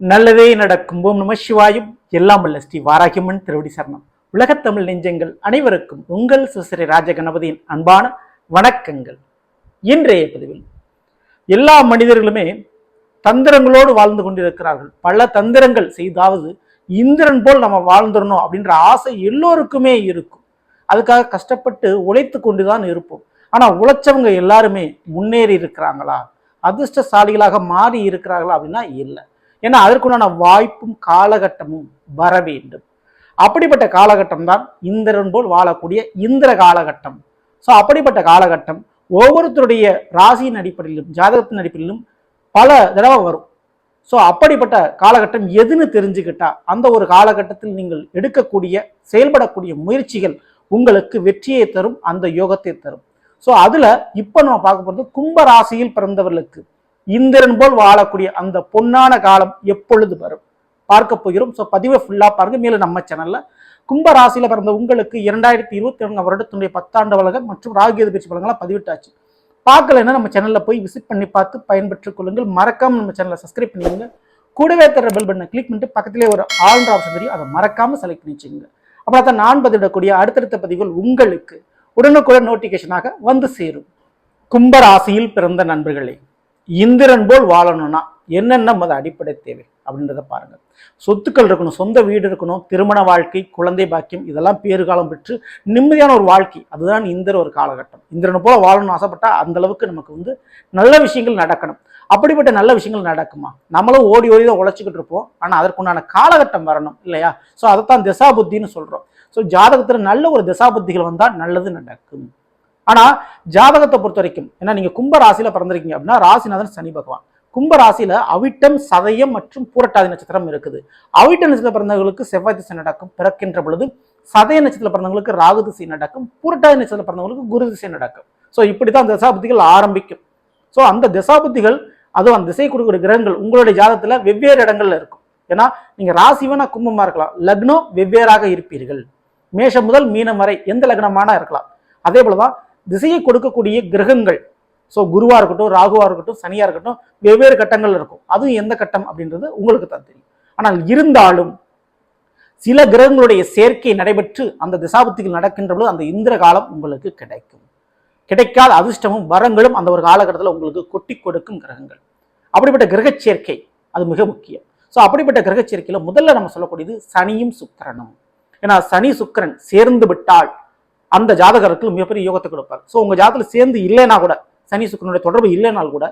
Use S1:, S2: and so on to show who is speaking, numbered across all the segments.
S1: நல்லதே நடக்கும் ஓம் நம சிவாயும் எல்லாம் வல்ல. ஸ்ரீ வாராகியம்மன் திருவடி சரணம். உலகத்தமிழ் நெஞ்சங்கள் அனைவருக்கும் உங்கள் சுசரி ராஜகணபதியின் அன்பான வணக்கங்கள். இன்றைய பதிவில் எல்லா மனிதர்களுமே தந்திரங்களோடு வாழ்ந்து கொண்டிருக்கிறார்கள். பல தந்திரங்கள் செய்தாவது இந்திரன் போல் நம்ம வாழ்ந்துடணும் அப்படின்ற ஆசை எல்லோருக்குமே இருக்கும். அதுக்காக கஷ்டப்பட்டு உழைத்து கொண்டுதான் இருப்போம். ஆனால் உழைச்சவங்க எல்லாருமே முன்னேறி இருக்கிறாங்களா? அதிர்ஷ்டசாலிகளாக மாறி இருக்கிறார்களா அப்படின்னா இல்லை. ஏன்னா அதற்குண்டான வாய்ப்பும் காலகட்டமும் வர வேண்டும். அப்படிப்பட்ட காலகட்டம் தான் இந்திரன் போல் வாழக்கூடிய இந்திர காலகட்டம். ஸோ அப்படிப்பட்ட காலகட்டம் ஒவ்வொருத்தருடைய ராசியின் அடிப்படையிலும் ஜாதகத்தின் அடிப்படையிலும் பல தடவை வரும். ஸோ அப்படிப்பட்ட காலகட்டம் எதுன்னு தெரிஞ்சுக்கிட்டா அந்த ஒரு காலகட்டத்தில் நீங்கள் எடுக்கக்கூடிய செயல்படக்கூடிய முயற்சிகள் உங்களுக்கு வெற்றியை தரும் அந்த யோகத்தை தரும். ஸோ அதில் இப்போ நம்ம பார்க்க போகிறது கும்ப ராசியில் பிறந்தவர்களுக்கு. இந்திரன் போல் வாழக்கூடிய அந்த பொன்னான காலம் எப்பொழுது வரும்? பார்க்க போகிறோம். ஸோ பதிவை ஃபுல்லாக பாருங்க. மேலும் நம்ம சேனல்ல கும்பராசியில் பிறந்த உங்களுக்கு இரண்டாயிரத்தி இருபத்தி ஒன்று வருடத்தினுடைய பத்தாண்டு வழகம் மற்றும் ராகியது பயிற்சி வழங்கலாம் பதிவிட்டாச்சு. பார்க்கலைன்னா நம்ம சேனலில் போய் விசிட் பண்ணி பார்த்து பயன்பெற்றுக் கொள்ளுங்கள். மறக்காம நம்ம சேனலை சப்ஸ்கிரைப் பண்ணிடுங்க கூடவே தர பெல் பண்ண கிளிக் பண்ணிட்டு பக்கத்திலே ஒரு ஆல்ன்ற ஆப்ஷன் தெரியும். அதை மறக்காம செலக்ட் பண்ணி வச்சுங்க அப்புறம் தான் நான் பதிவிடக்கூடிய அடுத்தடுத்த பதிவுகள் உங்களுக்கு உடனுக்குடன் நோட்டிஃபிகேஷனாக வந்து சேரும். கும்பராசியில் பிறந்த நண்பர்களே இந்திரன் போல் வாழணும்னா என்னென்ன மத அடிப்படை தேவை அப்படின்றத பாருங்கள் சொத்துக்கள் இருக்கணும் சொந்த வீடு இருக்கணும் திருமண வாழ்க்கை குழந்தை பாக்கியம் இதெல்லாம் பேறுகாலம் பெற்று நிம்மதியான ஒரு வாழ்க்கை. அதுதான் இந்திர ஒரு காலகட்டம். இந்திரனை போல வாழணும்னு ஆசைப்பட்டா அந்த அளவுக்கு நமக்கு வந்து நல்ல விஷயங்கள் நடக்கணும். அப்படிப்பட்ட நல்ல விஷயங்கள் நடக்குமா? நம்மளும் ஓடி ஓடி தான் உழைச்சிக்கிட்டு இருப்போம். ஆனால் அதற்குண்டான காலகட்டம் வரணும் இல்லையா? ஸோ அதைத்தான் திசா புத்தின்னு சொல்கிறோம் ஸோ ஜாதகத்தில் நல்ல ஒரு திசா புத்திகள் வந்தால் நல்லது நடக்கும். ஆனால் ஜாதகத்தை பொறுத்த வரைக்கும் ஏன்னா நீங்கள் கும்ப ராசியில் பிறந்திருக்கீங்க அப்படின்னா ராசிநாதன் சனி பகவான். கும்ப ராசியில் அவிட்டம் சதயம் மற்றும் பூரட்டாதி நட்சத்திரம் இருக்குது. அவிட்ட நட்சத்திரம் பிறந்தவங்களுக்கு செவ்வாய் திசை நடக்கும். பிறக்கின்ற பொழுது சதய நட்சத்திரம் பிறந்தவங்களுக்கு ராகு திசை நடக்கும். பூரட்டாதி நட்சத்திரம் பிறந்தவங்களுக்கு குரு திசை நடக்கும். ஸோ இப்படித்தான் தசாபுத்திகள் ஆரம்பிக்கும். ஸோ அந்த தசாபுத்திகள் அதுவும் அந்த திசை கொடுக்குற கிரகங்கள் உங்களுடைய ஜாதகத்தில் வெவ்வேறு இடங்கள்ல இருக்கும். ஏன்னா நீங்கள் ராசி கும்பமாக இருக்கலாம். லக்னம் வெவ்வேறாக இருப்பீர்கள். மேஷம் முதல் மீனம் வரை எந்த லக்னமான இருக்கலாம். அதே போலதான் திசையை கொடுக்கக்கூடிய கிரகங்கள். ஸோ குருவாக இருக்கட்டும் ராகுவாக இருக்கட்டும் சனியாக இருக்கட்டும் வெவ்வேறு கட்டங்கள் இருக்கும். அதுவும் எந்த கட்டம் அப்படின்றது உங்களுக்கு தான் தெரியும். ஆனால் இருந்தாலும் சில கிரகங்களுடைய சேர்க்கை நடைபெற்று அந்த திசாபுத்திகள் நடக்கின்ற பொழுது அந்த இந்திர காலம் உங்களுக்கு கிடைக்கும். கிடைக்காத அதிர்ஷ்டமும் வரங்களும் அந்த ஒரு காலகட்டத்தில் உங்களுக்கு கொட்டி கொடுக்கும் கிரகங்கள். அப்படிப்பட்ட கிரக சேர்க்கை அது மிக முக்கியம். ஸோ அப்படிப்பட்ட கிரக சேர்க்கையில் முதல்ல நம்ம சொல்லக்கூடியது சனியும் சுக்கரனும். ஏன்னா சனி சுக்கிரன் சேர்ந்து விட்டால் அந்த ஜாதகருக்கு மிகப்பெரிய யோகத்தை கொடுப்பார். ஸோ உங்கள் ஜாதகத்தில் சேர்ந்து இல்லைனா கூட சனி சுக்கரனுடைய தொடர்பு இல்லைனால் கூட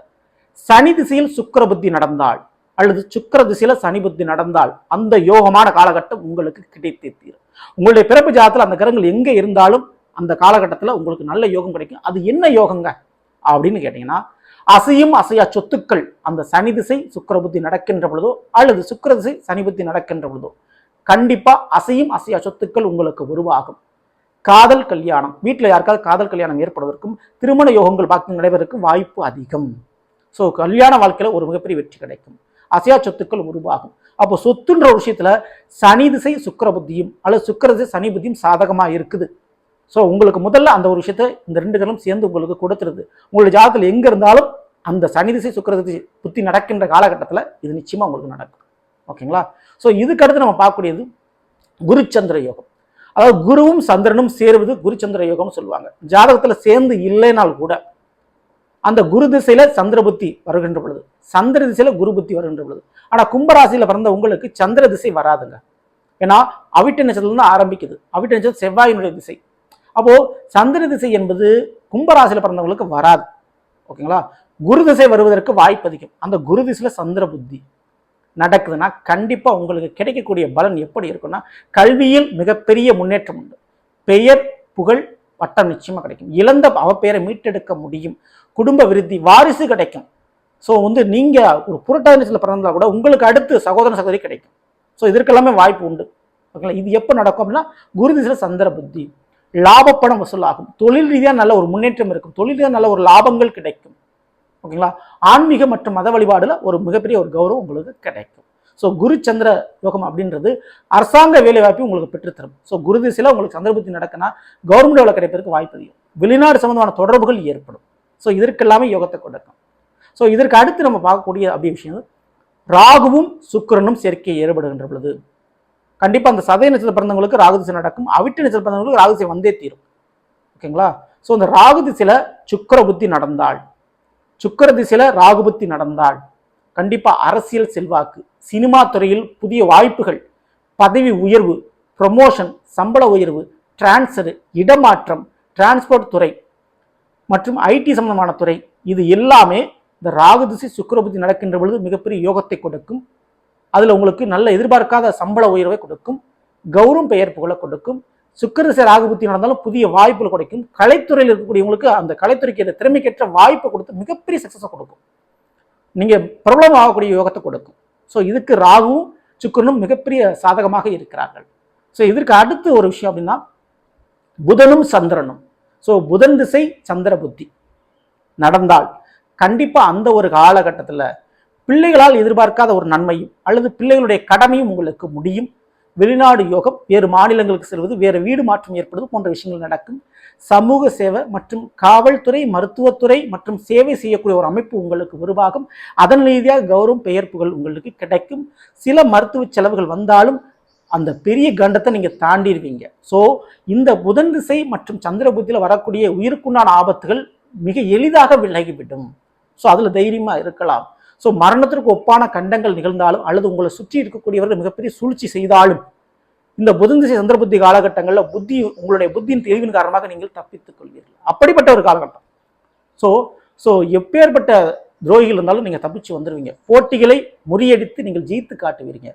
S1: சனி திசையில் சுக்கர புத்தி நடந்தால் அல்லது சுக்கர திசையில சனி புத்தி நடந்தால் அந்த யோகமான காலகட்டம் உங்களுக்கு கிடைத்தே தீரும். உங்களுடைய பிறப்பு ஜாதத்தில் அந்த கிரகங்கள் எங்கே இருந்தாலும் அந்த காலகட்டத்தில் உங்களுக்கு நல்ல யோகம் கிடைக்கும். அது என்ன யோகங்க? அப்படின்னு கேட்டீங்கன்னா அசையும் அசையா சொத்துக்கள் அந்த சனி திசை சுக்கர புத்தி நடக்கின்ற பொழுதோ அல்லது சுக்கர திசை சனி புத்தி நடக்கின்ற பொழுதோ கண்டிப்பாக அசையும் அசையா சொத்துக்கள் உங்களுக்கு உருவாகும். காதல் கல்யாணம். வீட்டில் யாருக்காவது காதல் கல்யாணம் ஏற்படுவதற்கும் திருமண யோகங்கள் பார்க்க நடைபெறதுக்கும் வாய்ப்பு அதிகம். ஸோ கல்யாண வாழ்க்கையில் ஒரு மிகப்பெரிய வெற்றி கிடைக்கும். அசையா சொத்துக்கள் உருவாகும். அப்போ சொத்துன்ற ஒரு விஷயத்தில் சனி திசை சுக்கிர புத்தியும் அல்லது சுக்கர திசை சனி புத்தியும் சாதகமாக இருக்குது. ஸோ உங்களுக்கு முதல்ல அந்த ஒரு விஷயத்த இந்த ரெண்டு கிரகம் சேர்ந்து உங்களுக்கு கொடுத்துருது. உங்களுடைய ஜாதகத்தில் எங்கே இருந்தாலும் அந்த சனி திசை சுக்கிர திசை புத்தி நடக்கின்ற காலகட்டத்தில் இது நிச்சயமாக உங்களுக்கு நடக்கும். ஓகேங்களா ஸோ இதுக்கடுத்து நம்ம பார்க்கக்கூடியது குருச்சந்திர யோகம். அதாவது குருவும் சந்திரனும் சேருவது குருச்சந்திர யோகம்னு சொல்லுவாங்க. ஜாதகத்தில் சேர்ந்து இல்லைனால் கூட அந்த குரு திசையில் சந்திர புத்தி வருகின்ற பொழுது சந்திர திசையில் குரு புத்தி வருகின்ற பொழுது ஆனால் கும்பராசியில் பிறந்த உங்களுக்கு சந்திர திசை வராதுங்க. ஏன்னா அவிட்ட நட்சத்திரம் தான் ஆரம்பிக்குது. அவிட்ட நட்சத்திரம் செவ்வாயினுடைய திசை. அப்போது சந்திர திசை என்பது கும்பராசியில் பிறந்தவங்களுக்கு வராது. ஓகேங்களா? குரு திசை வருவதற்கு வாய்ப்பு அதிகம். அந்த குரு திசையில் சந்திர புத்தி. நடக்குதுன்னா கண்டிப்பாக உங்களுக்கு கிடைக்கக்கூடிய பலன் எப்படி இருக்குன்னா கல்வியில் மிகப்பெரிய முன்னேற்றம் உண்டு. பெயர் புகழ் பட்டம் நிச்சயமாக கிடைக்கும். இழந்த அவப்பெயரை மீட்டெடுக்க முடியும். குடும்ப விருத்தி வாரிசு கிடைக்கும். ஸோ வந்து நீங்கள் ஒரு புரட்டாதினத்தில் பிறந்தா கூட உங்களுக்கு அடுத்து சகோதர சகோதரி கிடைக்கும். ஸோ இதற்கெல்லாமே வாய்ப்பு உண்டு. ஓகேங்களா? இது எப்போ நடக்கும் அப்படின்னா குரு திசையில் சந்திர புத்தி. லாபப்பணம் வசூலாகும். தொழில் ரீதியாக நல்ல ஒரு முன்னேற்றம் இருக்கும். தொழில் ரீதியாக நல்ல ஒரு லாபங்கள் கிடைக்கும். ஓகேங்களா? ஆன்மீக மற்றும் மத வழிபாடுல ஒரு மிகப்பெரிய ஒரு கௌரவம் உங்களுக்கு கிடைக்கும். ஸோ குரு சந்திர யோகம் அப்படின்றது அரசாங்க வேலைவாய்ப்பு உங்களுக்கு பெற்றுத்தரும். ஸோ குரு திசையில் உங்களுக்கு சந்திரபுத்தி நடக்குன்னா கவர்மெண்ட் வேலை கிடைப்பதற்கு வாய்ப்பு அதிகம். வெளிநாடு சம்பந்தமான தொடர்புகள் ஏற்படும். ஸோ இதற்கெல்லாமே யோகத்தை கொடுக்கும். ஸோ இதற்கு அடுத்து நம்ம பார்க்கக்கூடிய அப்படி விஷயம் ராகுவும் சுக்கிரனும் சேர்க்கை ஏற்படுகின்ற பொழுது கண்டிப்பாக அந்த சதய நட்சத்திர பிறந்தவங்களுக்கு ராகு திசை நடக்கும். அவிட்ட நட்சத்திர பிறந்தவங்களுக்கு ராகு திசை வந்தே தீரும். ஓகேங்களா? ஸோ இந்த ராகு திசையில் சுக்கர புத்தி நடந்தால் சுக்கர திசையில ராகுபத்தி நடந்தால் கண்டிப்பா அரசியல் செல்வாக்கு சினிமா துறையில் புதிய வாய்ப்புகள் பதவி உயர்வு ப்ரமோஷன் சம்பள உயர்வு டிரான்ஸ்ஃபர் இடமாற்றம் டிரான்ஸ்போர்ட் துறை மற்றும் ஐடி சம்பந்தமான துறை இது எல்லாமே இந்த ராகு திசை சுக்கரபுத்தி நடக்கின்ற பொழுது மிகப்பெரிய யோகத்தை கொடுக்கும். அதில் உங்களுக்கு நல்ல எதிர்பார்க்காத சம்பள உயர்வை கொடுக்கும். கௌரவம் பெயர்ப்புகளை கொடுக்கும். சுக்கிரசை ராகு புத்தி நடந்தாலும் புதிய வாய்ப்புகள் கிடைக்கும். கலைத்துறையில் இருக்கக்கூடியவங்களுக்கு அந்த கலைத்துறைக்கு ஏற்ற திறமைக்கேற்ற வாய்ப்பை கொடுத்து மிகப்பெரிய சக்ஸஸை கொடுக்கும். நீங்கள் பிரபலம் ஆகக்கூடிய யோகத்தை கொடுக்கும். ஸோ இதுக்கு ராகுவும் சுக்கிரனும் மிகப்பெரிய சாதகமாக இருக்கிறார்கள். ஸோ இதற்கு அடுத்து ஒரு விஷயம் அப்படின்னா புதனும் சந்திரனும். ஸோ புதன் திசை சந்திர புத்தி. நடந்தால் கண்டிப்பாக அந்த ஒரு காலகட்டத்தில் பிள்ளைகளால் எதிர்பார்க்காத ஒரு நன்மையும் அல்லது பிள்ளைகளுடைய கடமையும் உங்களுக்கு முடியும். வெளிநாடு யோகம் வேறு மாநிலங்களுக்கு செல்வது வேறு வீடு மாற்றம் ஏற்படுவது போன்ற விஷயங்கள் நடக்கும். சமூக சேவை மற்றும் காவல்துறை மருத்துவத்துறை மற்றும் சேவை செய்யக்கூடிய ஒரு அமைப்பு உங்களுக்கு உருவாகும். அதன் ரீதியாக கௌரவம் பெயர்ப்புகள் உங்களுக்கு கிடைக்கும். சில மருத்துவ செலவுகள் வந்தாலும் அந்த பெரிய கண்டத்தை நீங்கள் தாண்டிடுவீங்க ஸோ இந்த புதன் திசை மற்றும் சந்திர புத்தியில் வரக்கூடிய உயிருக்குண்டான ஆபத்துகள் மிக எளிதாக விலகிவிடும். ஸோ அதில் தைரியமாக இருக்கலாம். ஸோ மரணத்திற்கு ஒப்பான கண்டங்கள் நிகழ்ந்தாலும் அல்லது உங்களை சுற்றி இருக்கக்கூடியவர்கள் மிகப்பெரிய சூழ்ச்சி செய்தாலும் இந்த புதன் திசை சந்திர புத்தி காலகட்டங்களில் புத்தி உங்களுடைய புத்தியின் தெளிவின் காரணமாக நீங்கள் தப்பித்துக் கொள்வீர்கள். அப்படிப்பட்ட ஒரு காலகட்டம். ஸோ ஸோ எப்பேற்பட்ட துரோகிகள் இருந்தாலும் நீங்கள் தப்பிச்சு வந்துடுவீங்க போட்டிகளை முறியடித்து நீங்கள் ஜெயித்து காட்டுவீங்க.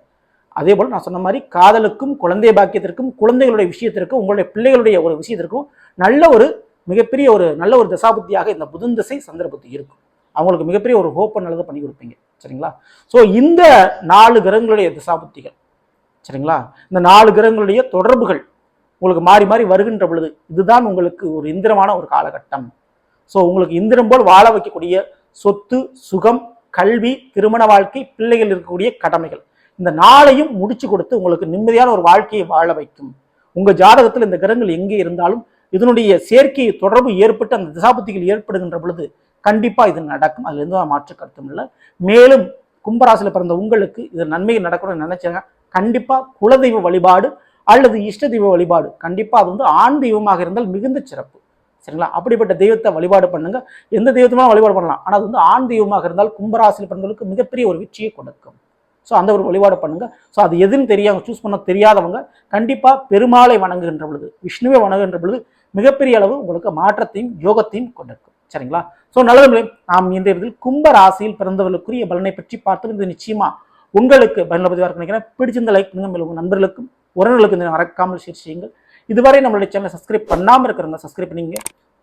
S1: அதே போல் நான் சொன்ன மாதிரி காதலுக்கும் குழந்தை பாக்கியத்திற்கும் குழந்தைகளுடைய விஷயத்திற்கும் உங்களுடைய பிள்ளைகளுடைய ஒரு விஷயத்திற்கும் நல்ல ஒரு மிகப்பெரிய ஒரு நல்ல ஒரு தசாபுத்தியாக இந்த புதன் திசை சந்திர புத்தி இருக்கும். அவங்களுக்கு மிகப்பெரிய ஒரு ஹோப்பை நல்லதை பண்ணி கொடுப்பீங்க. சரிங்களா? ஸோ இந்த நாலு கிரகங்களுடைய திசாபுத்திகள் சரிங்களா? இந்த நாலு கிரகங்களுடைய தொடர்புகள் உங்களுக்கு மாறி மாறி வருகின்ற பொழுது இதுதான் உங்களுக்கு ஒரு இந்திரமான ஒரு காலகட்டம். ஸோ உங்களுக்கு இந்திரம் போல் வாழ வைக்கக்கூடிய சொத்து சுகம் கல்வி திருமண வாழ்க்கை பிள்ளைகள் இருக்கக்கூடிய கடமைகள் இந்த நாளையும் முடிச்சு கொடுத்து உங்களுக்கு நிம்மதியான ஒரு வாழ்க்கையை வாழ வைக்கும். உங்கள் ஜாதகத்தில் இந்த கிரகங்கள் எங்கே இருந்தாலும் இதனுடைய சேர்க்கை தொடர்பு ஏற்பட்டு அந்த திசாபுத்திகள் ஏற்படுகின்ற பொழுது கண்டிப்பாக இது நடக்கும். அதுல எந்த மாற்று கருத்தும் இல்லை. மேலும் கும்பராசியில் பிறந்த உங்களுக்கு இது நன்மை நடக்கணும்னு நினைச்சாங்க. கண்டிப்பாக குலதெய்வ வழிபாடு அல்லது இஷ்ட தெய்வ வழிபாடு. கண்டிப்பாக அது வந்து ஆண் தெய்வமாக இருந்தால் மிகுந்த சிறப்பு. சரிங்களா? அப்படிப்பட்ட தெய்வத்தை வழிபாடு பண்ணுங்க. எந்த தெய்வத்துமே வழிபாடு பண்ணலாம். ஆனால் அது வந்து ஆண் தெய்வமாக இருந்தால் கும்பராசியில் பிறந்தவங்களுக்கு மிகப்பெரிய ஒரு வெற்றியை கொடுக்கும். ஸோ அந்த ஒரு வழிபாடு பண்ணுங்க. ஸோ அது எதுன்னு தெரியாமல் சூஸ் பண்ண தெரியாதவங்க கண்டிப்பாக பெருமாளை வணங்குகின்ற பொழுது விஷ்ணுவை வணங்குகின்ற பொழுது மிகப்பெரிய அளவு உங்களுக்கு மாற்றத்தையும் யோகத்தையும் கொண்டிருக்கும். சரிங்களா? ஸோ நல்லது நாம் இன்றைய இதில் கும்ப ராசியில் பிறந்தவர்களுக்குரிய பலனை பற்றி பார்த்தோம் இது நிச்சயமா உங்களுக்கு பயனுள்ளதாக இருக்கு நினைக்கிறேன். பிடிச்சிருந்த லைக் பண்ணுங்க. மேலும் உங்கள் நண்பர்களுக்கும் உறவுகளுக்கும் மறக்காமல் ஷேர் செய்யுங்கள். இதுவரை நம்மளுடைய சேனலை சப்ஸ்கிரைப் பண்ணாமல் இருக்கிறவங்க சப்ஸ்கிரைப் பண்ணிங்க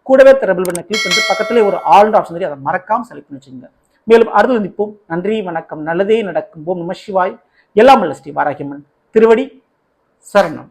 S1: கூடவே திரபிள் பண்ண கிளிக் பண்ணிட்டு பக்கத்திலே ஒரு ஆல் ஆப்ஷன் தெரியும் அதை மறக்காமல் செலக்ட் பண்ணி வச்சுங்க மேலும் அடுத்து நிற்போம். நன்றி வணக்கம். நல்லதே நடக்கும். போம் நம சிவாய். எல்லாம் அல்ல ஸ்ரீ வாராகியம்மன் திருவடி சரணம்.